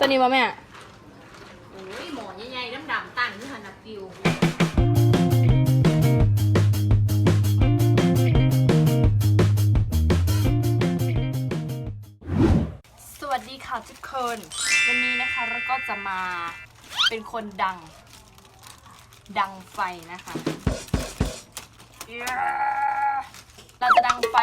ตัวนี้บ่แม่ โอ้ยหมอใหญ่ๆดำๆตั้งนี่หันนับฟิวสวัสดีค่ะทุกคน วันนี้นะคะเราก็จะมาเป็นคนดัง ดังไฟนะคะเราจะดัง ไฟ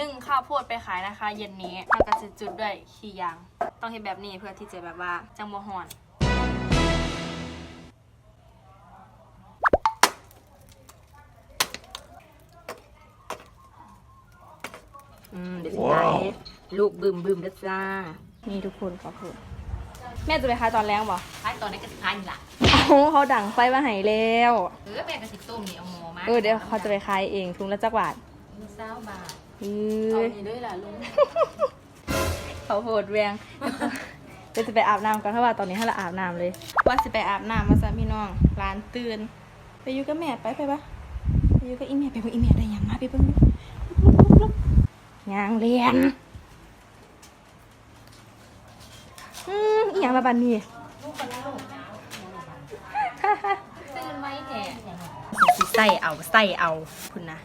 นึ่งข้าวโพดไปขายนะคะ เย็นนี้เราก็จะจุดด้วยขี้ยาง ต้องเห็นแบบนี้เพื่อที่จะแบบว่าจังโมฮอนอืมเดี๋ยวจะได้ลูกบึมบึมนะจ้า นี่ทุกคนขอพูดแม่จะไปขายตอนแรงบ่ท้ายตอนนี้ก็สิพายนี่ล่ะเอาเขาดังไฟมาให้แล้ว เออแม่ก็สิต้มนี่เอาหมอมาเออเดี๋ยวเขาจะไปขายเองทุงละจักบาท เศร้าบาทเอเอาอนี่ด้วยล่ะลุงเขาโหดแรงเดี๋ยวจะไปอาบน้ำกันเพราะว่าตอนนี้ให้เราอาบน้ำเลย ว่าจะไปอาบน้ำมาซะพี่น้องร้านตื่น ไปอยู่กับแม่ไปไปปะไปอยู่กับอีแม่ไปกับอีแม่ได้หยังมาไปเบิ่งดูลุกๆๆๆยางเรียนอืมอีหยังละบันนี่ ลูกคนเล่าตื่นไว้แท้ใส่เอาใส่เอาคุณนะ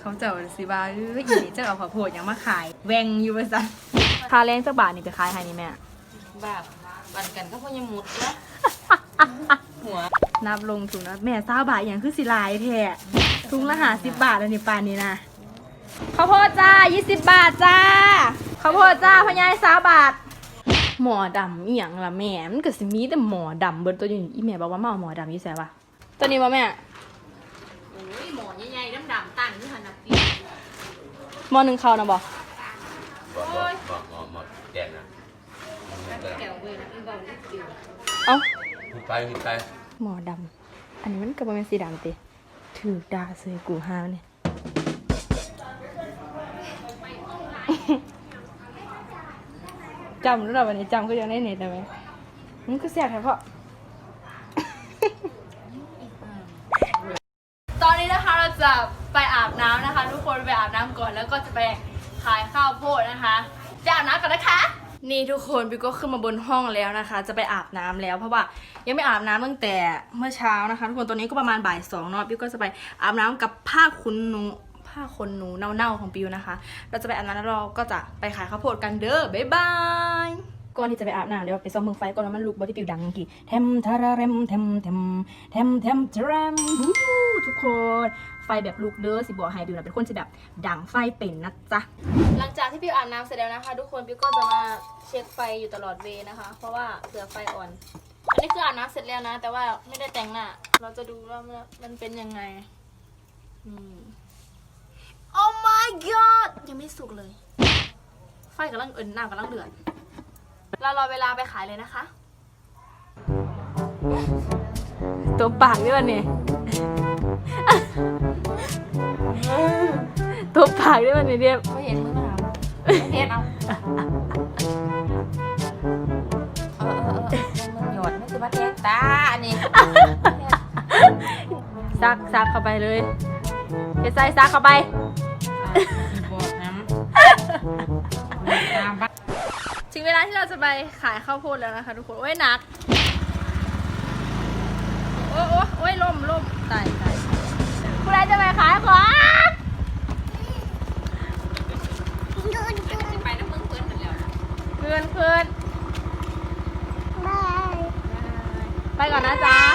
เขาเจ้าสิว่าเอ้ยอีนี่เจ้าเอาข้าวโพดหยังมาขายแวงอยู่ว่าซั่นค่าแรงสักบาทนี่ไปขายให้นี่แม่ แบบวันกันก็พยังมุดนะหัวนับลงถุงนะแม่ซาบาทอย่างคือสิหลายแท้ถุงละหาสิบบาทอันนี้ปานนี้นะข้าวโพดจ้ายี่สิบบาทจ้าข้าวโพดจ้าพะยายซาบาท หมอดำอีหยังล่ะแม่มันก็สิมีแต่หมอดำเบิดตัวอยู่นี่อีแม่บอกว่ามาเอาหมอดำอยู่แซ่วะตัวนี้บ่แม่ โอ้ยหมอใหญ่ ๆดำๆตั้งนี่หันนับฟิวหมอหนึ่งเขานะบ่บอกบอกบอกบอกบอกแดงนะแก้วเว้ยนะอีกบอกนี่ฟิวเอ้าพูดไปพูดไปหมอดำอันนี้มันก็บ่แม่นสีดำติถือดาเซยกูฮาเนี่ยจำรู้หรอวันนี้จำก็ยังได้เน็ตได้ไหมมันก็แซ่บแท้เพราะตอนนี้นะคะเราจะ ไปอาบน้ำนะคะ ทุกคนไปอาบน้ำก่อนแล้วก็จะไปขายข้าวโพดนะคะจะอาบน้ำก่อนนะคะ นี่ทุกคนบิวก็ขึ้นมาบนห้องแล้วนะคะ จะไปอาบน้ำแล้ว เพราะว่ายังไม่อาบน้ำตั้งแต่เมื่อเช้านะคะ ทุกคนตอนนี้ก็ประมาณบ่ายสองเนาะบิวก็จะไปอาบน้ำกับผ้าขนหนูผ้าขนหนูเน่าๆของบิวนะคะ เราจะไปอาบน้ำแล้วเราก็จะไปขายข้าวโพดกันเด้อบ๊ายบายก่อนที่จะไปอาบน้ำเดี๋ยวไปซ่อมเมืองไฟก่อนว่ามันลุกบอที่ปิวดังกี่เทมทาราเรมเทมเทมเทมเทมทราเรมบูทุกคน ฟแบบลุกเด้อสิบอกให้บิวนะเป็นคนที่แบบดังไฟเป็นนะจ๊ะหลังจากที่บิวอาบน้ำเสร็จแล้วนะคะ ทุกคนบิวก็จะมาเช็คไฟอยู่ตลอดเวย์นะคะ เพราะว่าเผื่อไฟอ่อน อันนี้คืออาบน้ำเสร็จแล้วนะ แต่ว่าไม่ได้แต่งหน้าเราจะดูว่ามันเป็นยังไงอืม Oh my god ยังไม่สุกเลย ไฟกำลังเอินหน้ากำลังเดือดเรารอเวลาไปขายเลยนะคะ ตัวปากด้วยวันนี้ ตัวปากได้วยวันนี้เรียบไม่เห็นมือมาถามเห็นเอาเออเออเออมันหยดไม่คือมาแทงตาอันนี้ซักซักเข้าไปเลยเจใส่ซักเข้าไปบอกน้ำถึงเวลาที่เราจะไปขายข้าวโพดแล้วนะคะทุกคนโอ้ยหนัก อ้โอ้โอ้ยล่มล่มตายตายคุณนายจะไปขายของไปน้ำมึงเพื่อนหมดแล้วเพื่อนเพื่อนไปก่อนนะจ๊ะ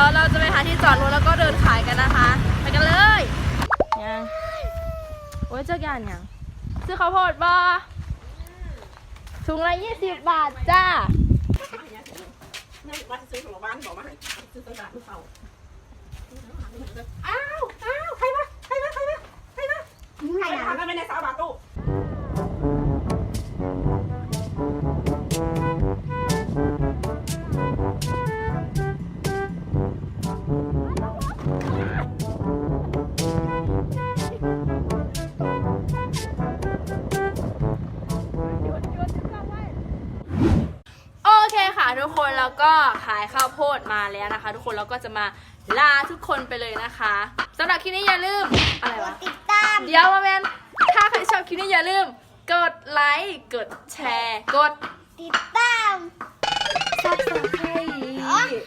แล้วเราจะไปหาที่จอดรถแล้วก็เดินขายกันนะคะ ไปกันเลยยังโอ้ยเจ้าย่านยังซื้อข้าวโพดบ่ถุงละยี่สิบบาทจ้าใคร ทุกคนแล้วก็ขายข้าวโพดมาแล้วนะคะ ทุกคนแล้วก็จะมาลาทุกคนไปเลยนะคะสำหรับคลิปนี้อย่าลืมอะไรกวะดติดตามเดี๋ยวมาแมนถ้าใครชอบคลิปนี้อย่าลืม กดไลค์กดแชร์ กดติดตามซับสไครต์